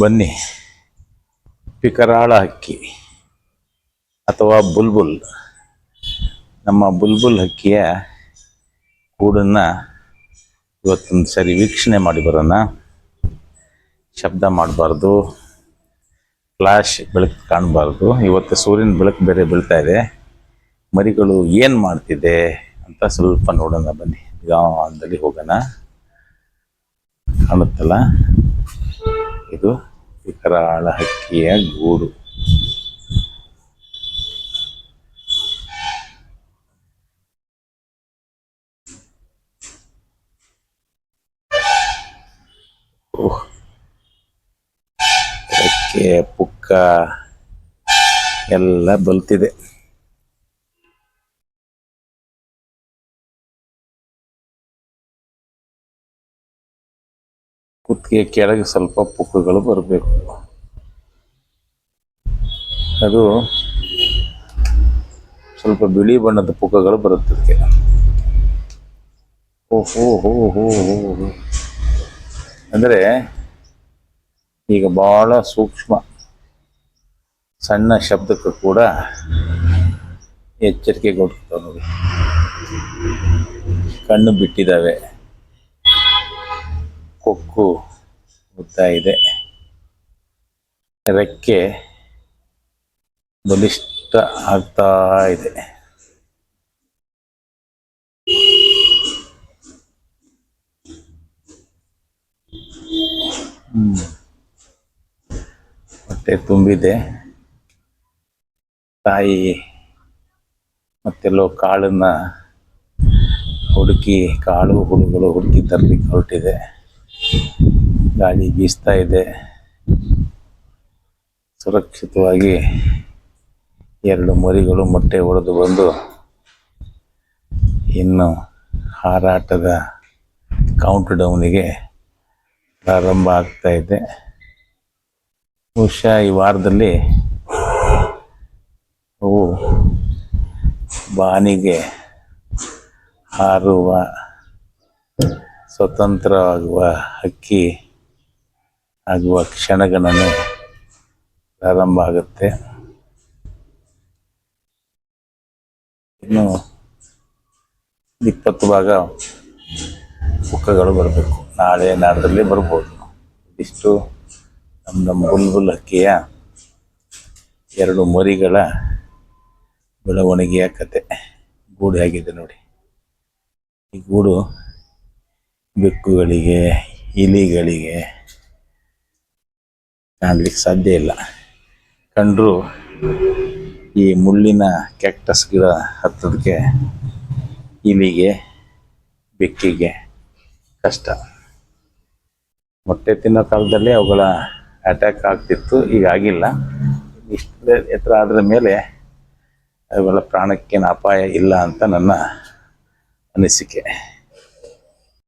ಬನ್ನಿ. ಪಿಕರಾಳ ಹಕ್ಕಿ ಅಥವಾ ಬುಲ್ಬುಲ್. ನಮ್ಮ ಬುಲ್ಬುಲ್ ಹಕ್ಕಿಯ ಗೂಡನ್ನು ಇವತ್ತೊಂದು ಸರಿ ವೀಕ್ಷಣೆ ಮಾಡಿ ಬರೋಣ. ಶಬ್ದ ಮಾಡಬಾರ್ದು. ಫ್ಲಾಶ್ ಬೆಳಕು ಕಾಣಬಾರ್ದು. ಇವತ್ತು ಸೂರ್ಯನ ಬೆಳಕು ಬೇರೆ ಬೀಳ್ತಾ ಇದೆ. ಮರಿಗಳು ಏನು ಮಾಡ್ತಿದೆ ಅಂತ ಸ್ವಲ್ಪ ನೋಡೋಣ ಬನ್ನಿ. ನಿಧಾನದಲ್ಲಿ ಹೋಗೋಣ. ಕಾಣುತ್ತಲ್ಲ? ಇದು ವಿಕರಾಳ ಹಕ್ಕಿಯ ಗೂಡು. ರೆಕ್ಕೆ ಪುಕ್ಕ ಎಲ್ಲ ಬಲ್ತಿದೆ. ಕುತ್ತಿಗೆ ಕೆಳಗೆ ಸ್ವಲ್ಪ ಪುಕ್ಕಗಳು ಬರಬೇಕು. ಅದು ಸ್ವಲ್ಪ ಬಿಳಿ ಬಣ್ಣದ ಪುಕ್ಕಗಳು ಬರುತ್ತೆ ಅದಕ್ಕೆ. ಓಹೋ ಹೋ ಹೋ ಹೋ ಅಂದರೆ ಈಗ ಬಹಳ ಸೂಕ್ಷ್ಮ ಸಣ್ಣ ಶಬ್ದಕ್ಕೂ ಕೂಡ ಎಚ್ಚರಿಕೆ ಕೊಡ್ತಾವೆ ಕಣ್ಣು ಬಿಟ್ಟಿದ್ದಾವೆ. ಕೊಕ್ಕು ಉದ್ದ ಇದೆ. ರೆಕ್ಕೆ ಬಲಿಷ್ಠ ಆಗ್ತಾ ಇದೆ. ಹೊಟ್ಟೆ ತುಂಬಿದೆ. ತಾಯಿ ಮತ್ತೆಲ್ಲೋ ಕಾಳನ್ನ ಹುಡುಕಿ, ಕಾಳು ಹುಳುಗಳು ಹುಡುಕಿ ತರಲಿಕ್ಕೆ ಹೊರಟಿದೆ. ಗಾಳಿ ಬೀಸ್ತಾ ಇದೆ. ಸುರಕ್ಷಿತವಾಗಿ ಎರಡು ಮರಿಗಳು ಮೊಟ್ಟೆ ಹೊಡೆದು ಬಂದು ಇನ್ನು ಹಾರಾಟದ ಕೌಂಟ್ ಡೌನಿಗೆ ಪ್ರಾರಂಭ ಆಗ್ತಾ ಇದೆ. ಬಹುಶಃ ಈ ವಾರದಲ್ಲಿ ಅವು ಬಾನಿಗೆ ಹಾರುವ ಸ್ವತಂತ್ರವಾಗುವ ಹಕ್ಕಿ ಆಗುವ ಕ್ಷಣಗಣನೆ ಪ್ರಾರಂಭ ಆಗುತ್ತೆ. ಇನ್ನು ಇಪ್ಪತ್ತು ಭಾಗ ಪುಕ್ಕಗಳು ಬರಬೇಕು. ನಾಳೆ ನಾಡದಲ್ಲಿ ಬರ್ಬೋದು. ಇಷ್ಟು ನಮ್ಮ ನಮ್ಮ ಬುಲ್ಬುಲ್ ಹಕ್ಕಿಯ ಎರಡು ಮರಿಗಳ ಬೆಳವಣಿಗೆಯ ಕತೆ. ಗೂಡು ಆಗಿದೆ ನೋಡಿ. ಈ ಗೂಡು ಬೆಕ್ಕುಗಳಿಗೆ, ಇಲಿಗಳಿಗೆ ಕಾಣಲಿಕ್ಕೆ ಸಾಧ್ಯ ಇಲ್ಲ. ಕಂಡರೂ ಈ ಮುಳ್ಳಿನ ಕ್ಯಾಕ್ಟಸ್ ಗಿಡ ಹತ್ತೋದಕ್ಕೆ ಇಲಿಗೆ, ಬೆಕ್ಕಿಗೆ ಕಷ್ಟ. ಮೊಟ್ಟೆ ತಿನ್ನೋ ಕಾಲದಲ್ಲಿ ಅವುಗಳ ಅಟ್ಯಾಕ್ ಆಗ್ತಿತ್ತು, ಈಗ ಆಗಿಲ್ಲ. ಇಷ್ಟು ಎತ್ತರ ಆದ್ರ ಮೇಲೆ ಅವುಗಳ ಪ್ರಾಣಕ್ಕೇನು ಅಪಾಯ ಇಲ್ಲ ಅಂತ ನನ್ನ ಅನಿಸಿಕೆ.